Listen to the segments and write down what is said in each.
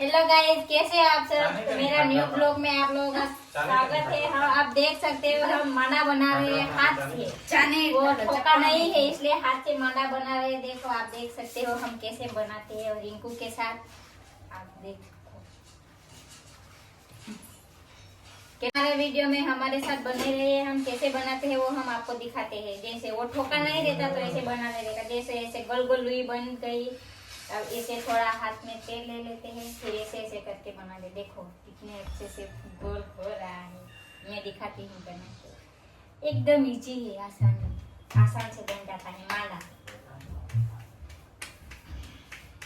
hello guys कैसे हैं आप सब मेरा न्यू ब्लॉग में आप लोगों का स्वागत है हम हाँ, आप देख सकते हो हम माना बना रहे हैं हाथ से चने वो ठोका नहीं है इसलिए हाथ से माना बना रहे हैं देखो आप देख सकते हो हम कैसे बनाते हैं और रिंकू के साथ आप देख हमारे वीडियो में हमारे साथ बने रहे हम कैसे बनाते हैं वो हम आपको दिखाते हैं जैसे वो ठोका नहीं देता तो ऐसे बना देगा जैसे ऐसे गोल गोल लुई बन गई अब इसे थोड़ा हाथ में तेल ले लेते हैं फिर ऐसे ऐसे करके बना ले देखो कितने अच्छे से गोल हो रहा है मैं दिखाती हूँ बना के एकदम ईजी है आसान आसान से बन जाता है माला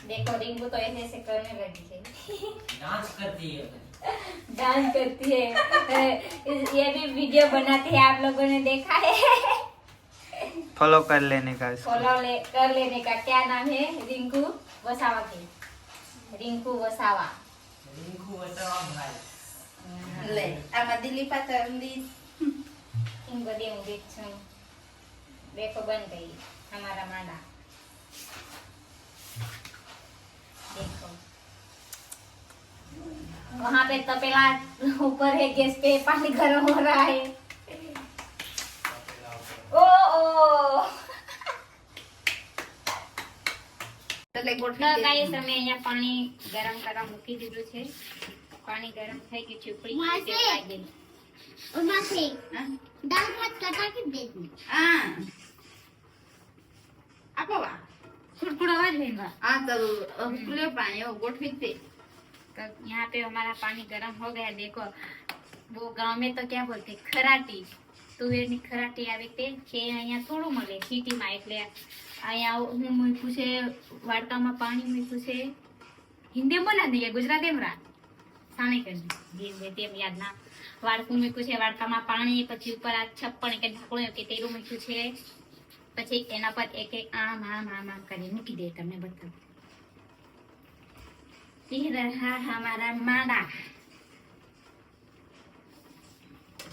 देखो रिंगू तो ऐसे ऐसे करने लगी है डांस करती है डांस करती है ये भी वीडियो बनाती है आप लोगों ने देखा है फॉलो कर लेने का फॉलो ले, कर लेने का क्या नाम है रिंकू वसावा के रिंकू वसावा रिंकू वसावा भाई ले अब દિલીપા તરલી ઇન બધી હું દેખ છું બેકો બન ગઈ हमारा माना देखो वहाँ पे तपेला ऊपर है गैस पे पानी गर्म हो रहा है ला गोठ भीते हां गाइस मैंने यहां पानी गरम करआ मुकी दिजो छे पानी गरम થઈ કે ચૂકી લે આ લે ઓ માંથી हां दाल फट कटा के દે દે હા આપવા સુપુડાવા જ હે ના આ તો ઓકુલે પાયા ગોઠ ભીતે તો યહા પે અમારું પાણી ગરમ હો ગયા દેખો વો ગામ મે તો ક્યાં બોલતે ખરાટી તુવેરની ખરાટી આવી તેજ છે અહીંયા થોડું મળે સિટીમાં એટલે અહીંયા હું મૂક્યું છે વાર્તામાં પાણી મૂક્યું છે હિન્દી બના દઈએ ગુજરાતી રાખ સાને કરજે તેમ યાદ ના વાડકું મૂક્યું છે વાડકામાં પાણી પછી ઉપર આ છપ્પણ કે ઢાંકણું કે તેલું મૂક્યું છે પછી એના પર એક એક આમ આમ આમ આમ કરી મૂકી દે તમને બતાવું હા હા મારા માડા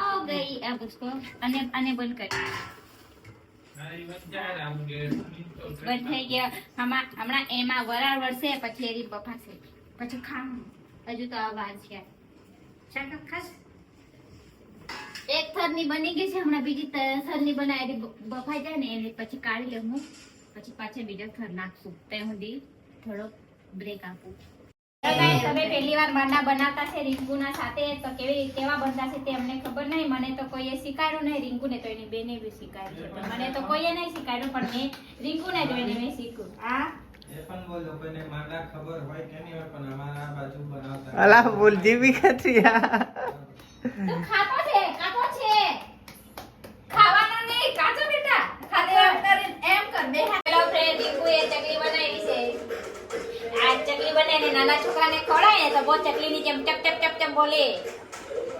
हो ગઈ આ उसको અને अने बंद कर બંધ થઈ ગયા હમણાં એમાં વરાળ વળશે પછી એરી બફાશે પછી ખાવાનું હજુ તો આ વાર છે ખાસ એક થરની બની ગઈ છે હમણાં બીજી થરની બનાવી બફાઈ જાય ને એને પછી કાઢી લઉં હું પછી પાછા બીજા થર નાખશું તે સુધી થોડોક બ્રેક આપું તમે પહેલી વાર બરડા બનાવતા છે રીંગુના સાથે તો કેવી કેવા બનતા છે તે અમને ખબર નહીં મને તો કોઈએ શીખવાડ્યું નહીં રીંગુને તો એની બેને બી શીખવાડ્યું મને તો કોઈએ નહીં શીખવાડ્યું પણ મેં રીંગુને જોઈને મેં શીખ્યું હા અલા બોલ જીવી ખત્રિયા ખાતો છે કાકો એ તો બો ચકલીની જેમ ટક ટક ટક ટક બોલે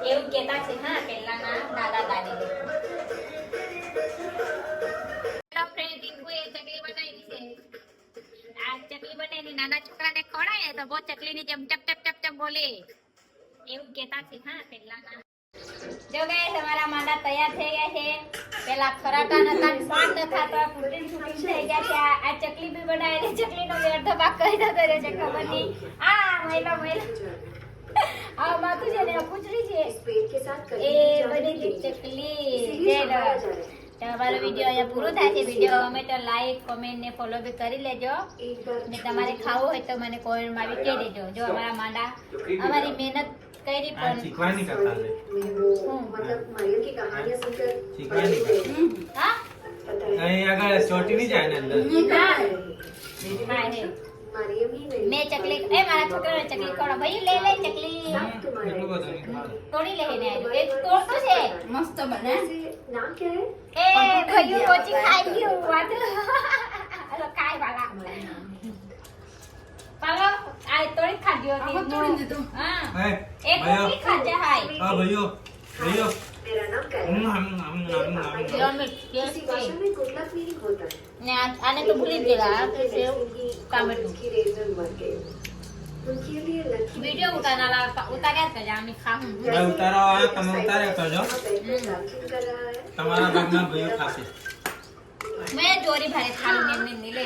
એ હું કેતા છી હા પેલા ના નાના કાલી ને પેલા ફ્રેન્ડ ઈનકો એ ચકલી બનાવી દી છે આજ ચકલી બની નાના ચકરાને ખોરાય તો બો ચકલીની જેમ ટક ટક ટક ટક બોલે એ હું કેતા છી હા પેલા ના જો ગાય સવાળા માડા તૈયાર થઈ ગયા છે પેલા ખરાટા નતા સાંત નતા તો કુલીન છૂટી થઈ ગયા કે આ ચકલી બી બનાવીલી ચકલી નો અર્થ તો બકઈ તો કરે છે કમની આ મહિલા તમારો વિડીયો અહીંયા પૂરો થાય છે વિડીયો અમે તો લાઈક કોમેન્ટ ને ફોલો બી કરી લેજો ને તમારે ખાવું હોય તો મને કોમેન્ટ બી કહી દેજો જો અમારા માંડા અમારી મહેનત કરી પણ શીખવાની કથા મતલબ મરિયમ કી કહાની સુનકર શીખવાની હા અહીં આગળ ચોટી નહીં જાય ને અંદર હા મે ચકલી મારા છોકરાને ચકલી કોણ ભાઈ લે ચકલી તોડી લે ખાઈ ગયું આ તોડી ખાધ્યો હતી એ કોચી ખાજે હાય હા ભાઈઓ ભાઈઓ આને તો ભૂલી ગયેલા સેવ ટામેટું વિડિયો ઉતારા ઉતાર્યા કરજો અમે ખાહું તમારા ભાગના મેં જોરી ભારે ખાલું લે